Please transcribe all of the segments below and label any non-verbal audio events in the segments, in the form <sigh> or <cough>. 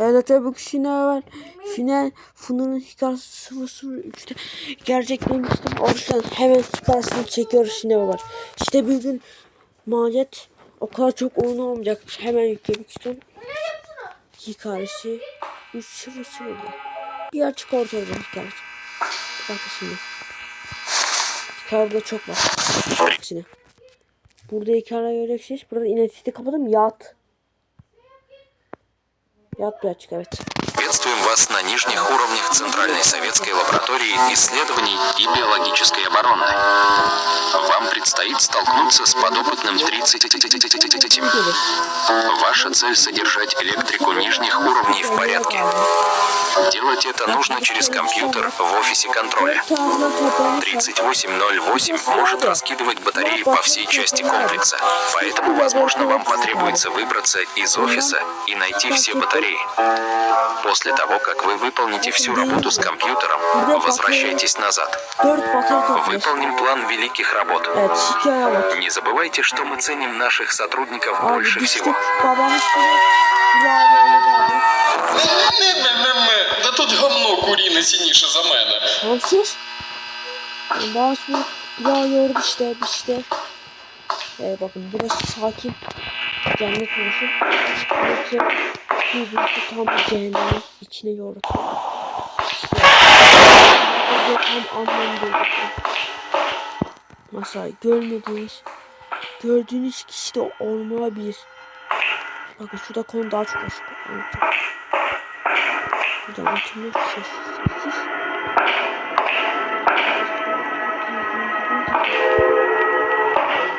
Evet ki Şine var. Şine Funa'nın hikayesi 003'te gerçekleşmiştim. O yüzden hemen hikayesini çekiyoruz Şine var. İşte bir gün maliyet o kadar çok oyun olmayacakmış. Hemen yüklemek istiyorum. Hikayesi 3.0'da. Bir açık orta olacak hikayesi. Bakın şimdi. Hikaye çok var. Bak şimdi. Burada hikaye göreceksiniz. Burada inetisini kapadım. Yat. Yat bir açık evet. Приветствуем вас на нижних уровнях Центральной советской лаборатории исследований и биологической обороны. Вам предстоит столкнуться с подопытным 30. Ваша цель содержать электрику нижних уровней в порядке. Делать это нужно через компьютер в офисе контроля. 3808 может раскидывать батареи по всей части комплекса, поэтому, возможно, вам потребуется выбраться из офиса и найти все батареи. После того, как вы выполните всю работу с компьютером, возвращайтесь назад. 4 batarya topluyoruz. Выполним план великих работ. Evet hikaye bak. Не забывайте, что мы ценим наших сотрудников Abi больше düştük. всего. Babamız falan. Ya böyle geldi. Не-не-не-не, да тут гамно куріне сініше за мене. Tamsız. Babamız bu. Ya yordu işte işte. Ee, bakın burası sakin. Cennet burası. Burası birbirisi tam bir cehennemin içine yordu. İşte. Tam anlam Mesela görmediğiniz, gördüğünüz kişi de olmayabilir. Bakın şurada konu daha çok açık. anlatacağım. Burada anlatılıyor sessiz.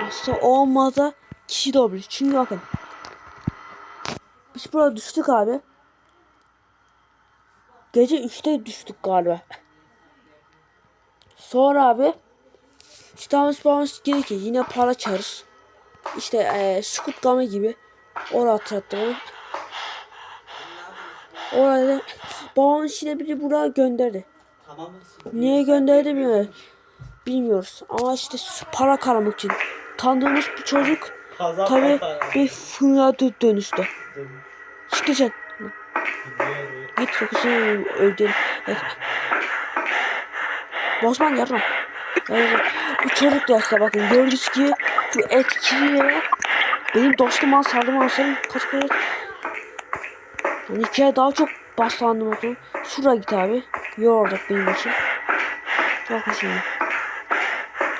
Aslında olmadı kişi de olabilir. Çünkü bakın. Biz burada düştük abi. Gece 3'te düştük galiba. Sonra abi işte Thomas Bounce gerekir. Yine para çağırır. İşte eee Squid Game gibi. Orada hatırlattım onu. Orada babamın işine biri buraya gönderdi. Niye gönderdi bilmiyorum. Bilmiyoruz. Ama işte para karamak için. Tanıdığımız bir çocuk tabi bir fırına dö- dönüştü. Sen. Git yoksa öldün. Evet. Bosman yardım. Evet. Bu çocuk işte bakın gördüğünüz gibi bu etkiliyle benim dostum an sardım alsam kaç kere yani hikaye daha çok başlandım okudum. Şuraya git abi. Yorduk benim için. Bakın şimdi.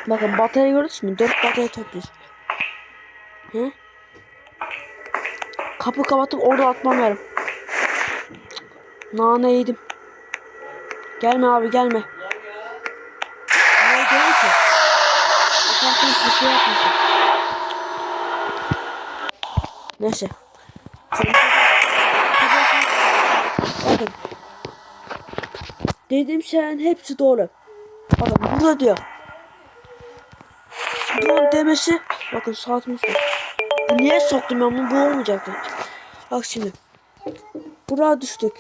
Bakın batarya gördünüz mü? 4 batarya topluyoruz. He? Kapı kapatıp orada atmam yarım. Nane yedim. Gelme abi gelme. Ne şey. Neyse. Bakın. Dedim şeylerin hepsi doğru. Bakın burada diyor. Bunun demesi bakın saatimiz var. Niye soktum ben bunu bu olmayacaktı. Bak şimdi. Buraya düştük.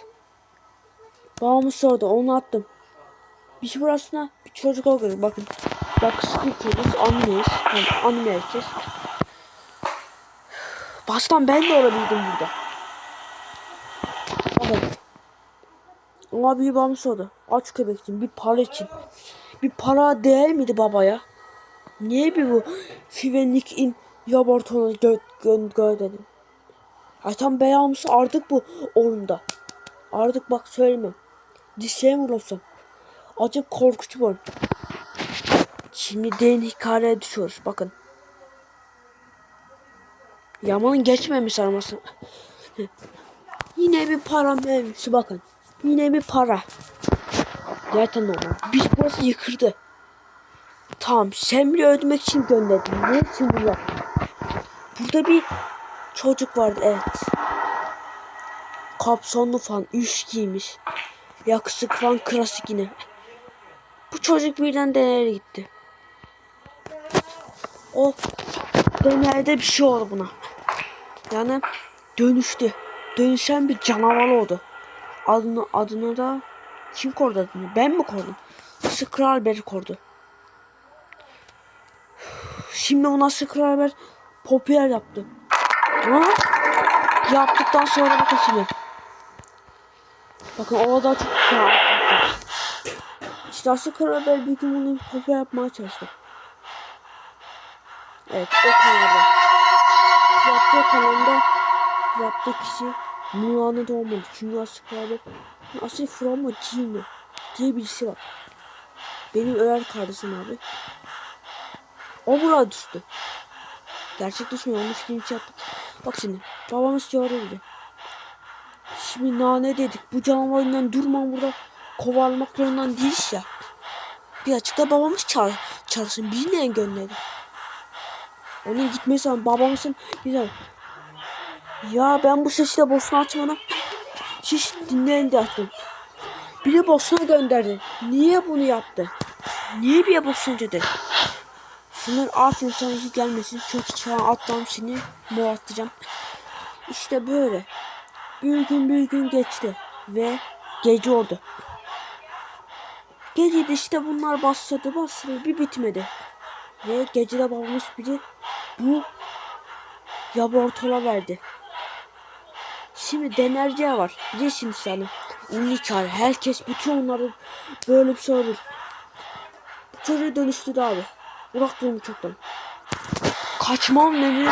Babamız sordu onu attım. Bir şey burasına bir çocuk oluyor bakın. Bak sıkıntıyız animeyiz. Yani anime herkes. Baştan ben de olabildim burada. Bakın. Ama bir babam sordu. Aç köpek için bir para için. Bir para değer miydi babaya? Niye bir bu Fivenik in laboratuvarına gö gö gö dedim. Ay tam beyazımsı artık bu orunda. Artık bak söyleme. Dişeye vurursam? Acık korkucu var. Şimdi derin hikayeye düşüyoruz. Bakın. Yaman'ın geçmemiş arması. <laughs> Yine bir para mevzusu bakın. Yine bir para. Zaten normal. Biz burası yıkırdı. Tamam sen bile öldürmek için gönderdin. Ne için bunu yaptın? Burada bir çocuk vardı evet. Kapsonlu falan üst giymiş. Yakışık falan klasik yine. Bu çocuk birden deneye gitti. O deneyde bir şey oldu buna. Yani dönüştü. Dönüşen bir canavar oldu. Adını, adını da kim kordu adını? Ben mi kordum? Skral beri kordu. Şimdi ona Skral popüler yaptı. Ama yaptıktan sonra bakın şimdi. Bakın o da çok güzel. İşte aslında Karabel bir gün bunu popüler yapmaya çalıştı. Evet o kanalda. Yaptığı kanalda yaptığı kişi Mulan'ı doğmadı. Çünkü aslında Karabel aslında Froma Gino diye birisi var. Benim öğer kardeşim abi. O burada düştü. Gerçek düşmüyor. Olmuş gibi hiç yaptık. Bak şimdi. Babamız çağırıyordu. Şimdi nane dedik. Bu canavarından durma burada kovalmak zorundan değiliz ya. Bir açıkta babamız çağır, çağırsın. Biz niye gönderdi? Onun gitmesi ama babamızın bir ya ben bu sesi de boşuna açmadım. Hiç dinleyin de açtım. Biri boşuna gönderdi. Niye bunu yaptı? Niye bir boşuna dedi? Sınır sana hiç gelmesin. Çok an atlam seni muhatlayacağım. İşte böyle. Bir gün bir gün geçti. Ve gece oldu. Gecede işte bunlar başladı başladı bir bitmedi. Ve gecede babamız biri bu laboratuvara verdi. Şimdi denerciye var. Bilirsiniz yani. Ünlü çağrı. Herkes bütün onları böyle bir şey olur. Bu çocuğu dönüştürdü abi. Bırak durumu çoktan. Kaçmam neleri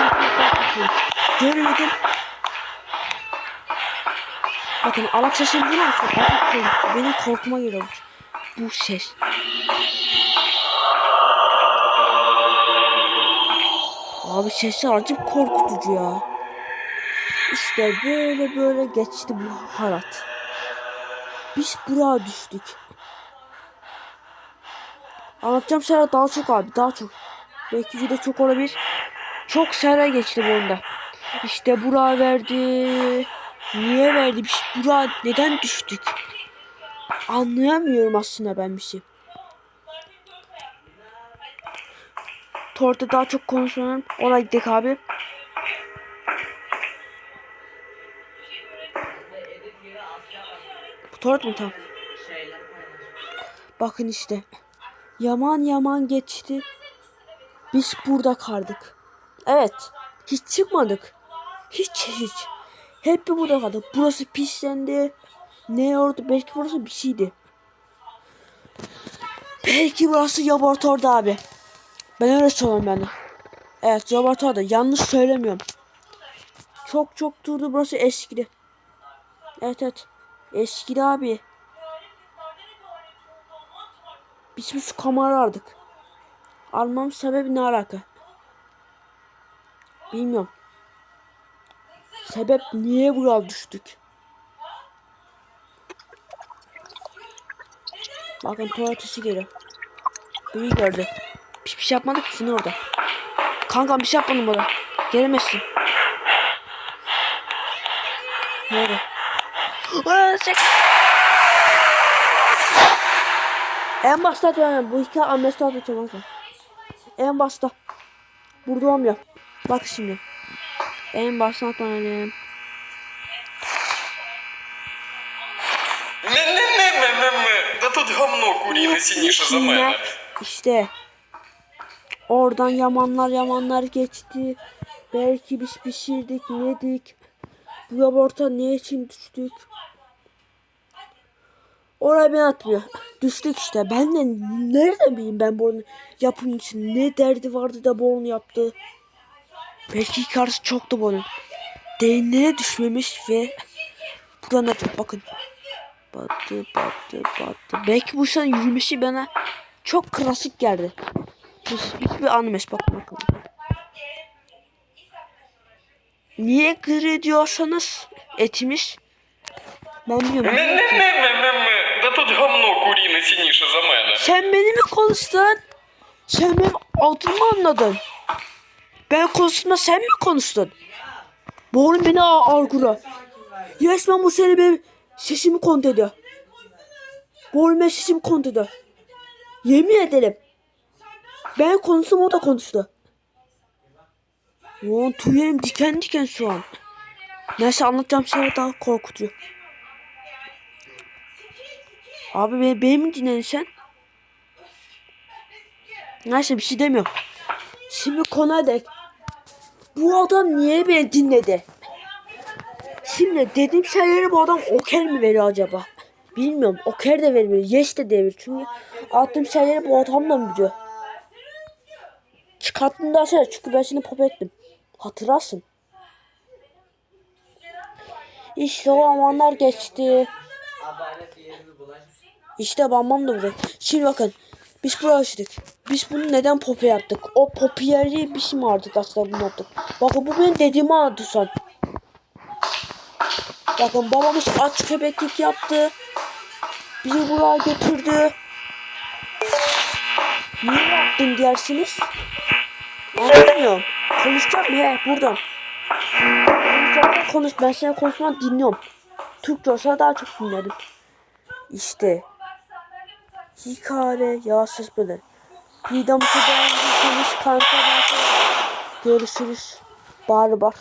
Görmedim. Bakın alak sesini duyuyor musun? Benim korkuma geliyor. Bu ses. Abi sesi acayip korkutucu ya. İşte böyle böyle geçti bu hayat. Biz buraya düştük. Anlatacağım şeyler daha çok abi daha çok. Belki video çok olabilir. Çok şeyler geçti bu oyunda. İşte buraya verdi. Niye verdi? Biz buraya neden düştük? Anlayamıyorum aslında ben bir şey. Torta daha çok konuşmanın. Oraya gittik abi. Bu tort mu tam? Bakın işte. Yaman yaman geçti. Biz burada kaldık. Evet. Hiç çıkmadık. Hiç hiç. Hep burada kaldık. Burası pislendi. Ne oldu? Belki burası bir şeydi. Belki burası laboratuvarda abi. Ben öyle söylüyorum yani. Evet laboratuvarda. Yanlış söylemiyorum. Çok çok durdu. Burası eskidi. Evet evet. Eskidi abi. Biz bir su kamera aldık. Almam sebebi ne alaka? Bilmiyorum. Sebep niye buraya düştük? Bakın tuvalet sesi geliyor. Beni gördü. Bir, bir şey yapmadık ki orada. Kankam bir şey yapmadım orada. Gelemezsin. Ne oldu? Aa, çek. En başta atıyorum. Bu iki amnesty atacağım. En başta. Burada olmuyor. Bak şimdi. En baştan atıyorum. Ме-ме-ме-ме-ме. Да тут гамно куріне сініше за мене. İşte. Oradan yamanlar yamanlar geçti. Belki biz pişirdik yedik. Bu laboratuvar ne için düştük? Oraya ben atmıyor. Düştük işte. Ben de nereden bileyim ben bu oyunu yapım için ne derdi vardı da bu onu yaptı. Belki hikayesi çoktu bunun. Derinlere düşmemiş ve buradan atıyor. Bakın. Battı battı battı. Belki bu yüzden yürümesi bana çok klasik geldi. Hiçbir bir animes bakın bakalım. Niye gri diyorsanız etimiz ben bilmiyorum Ме-ме-ме-ме-ме. Да тут гамно куріне сініше за мене. Sen beni mi konuştun? Sen benim adımı anladın. Ben konuştuğumda sen mi konuştun? Bu oğlum beni algıla. Resmen bu seni benim sesimi kontrol ediyor. Bu oğlum benim sesimi kontrol ediyor. Yemin ederim. Ben konuştum o da konuştu. Ulan tüylerim diken diken şu an. Neyse anlatacağım şeyler daha korkutuyor. Abi beni, beni mi dinledin sen? Neyse bir şey demiyorum. Şimdi konuya dek. Bu adam niye beni dinledi? Şimdi dediğim şeyleri bu adam okey mi veriyor acaba? Bilmiyorum. O kere de verebilir. Yes de diyebilir. Çünkü attığım şeyleri bu adam da biliyor. Çıkarttığımdan sonra çünkü ben seni pop ettim. Hatırlarsın. İşte o zamanlar geçti. İşte babam da buraya. Şimdi bakın. Biz buraya açtık. Biz bunu neden popi yaptık? O popiyeri biz mi artık aslında bunu yaptık? Bakın bu benim dediğimi anladı sen. Bakın babamız aç köpeklik yaptı. Bizi buraya götürdü. Niye yaptın dersiniz? Anlamıyorum. Konuşacak mı? He buradan. Konuşacak konuş. Ben senin konuşmanı dinliyorum. Türkçe olsa daha çok dinlerim. İşte. Hikaye yağsız böyle. Videomuzu beğendiyseniz kanka Görüşürüz. Barbar.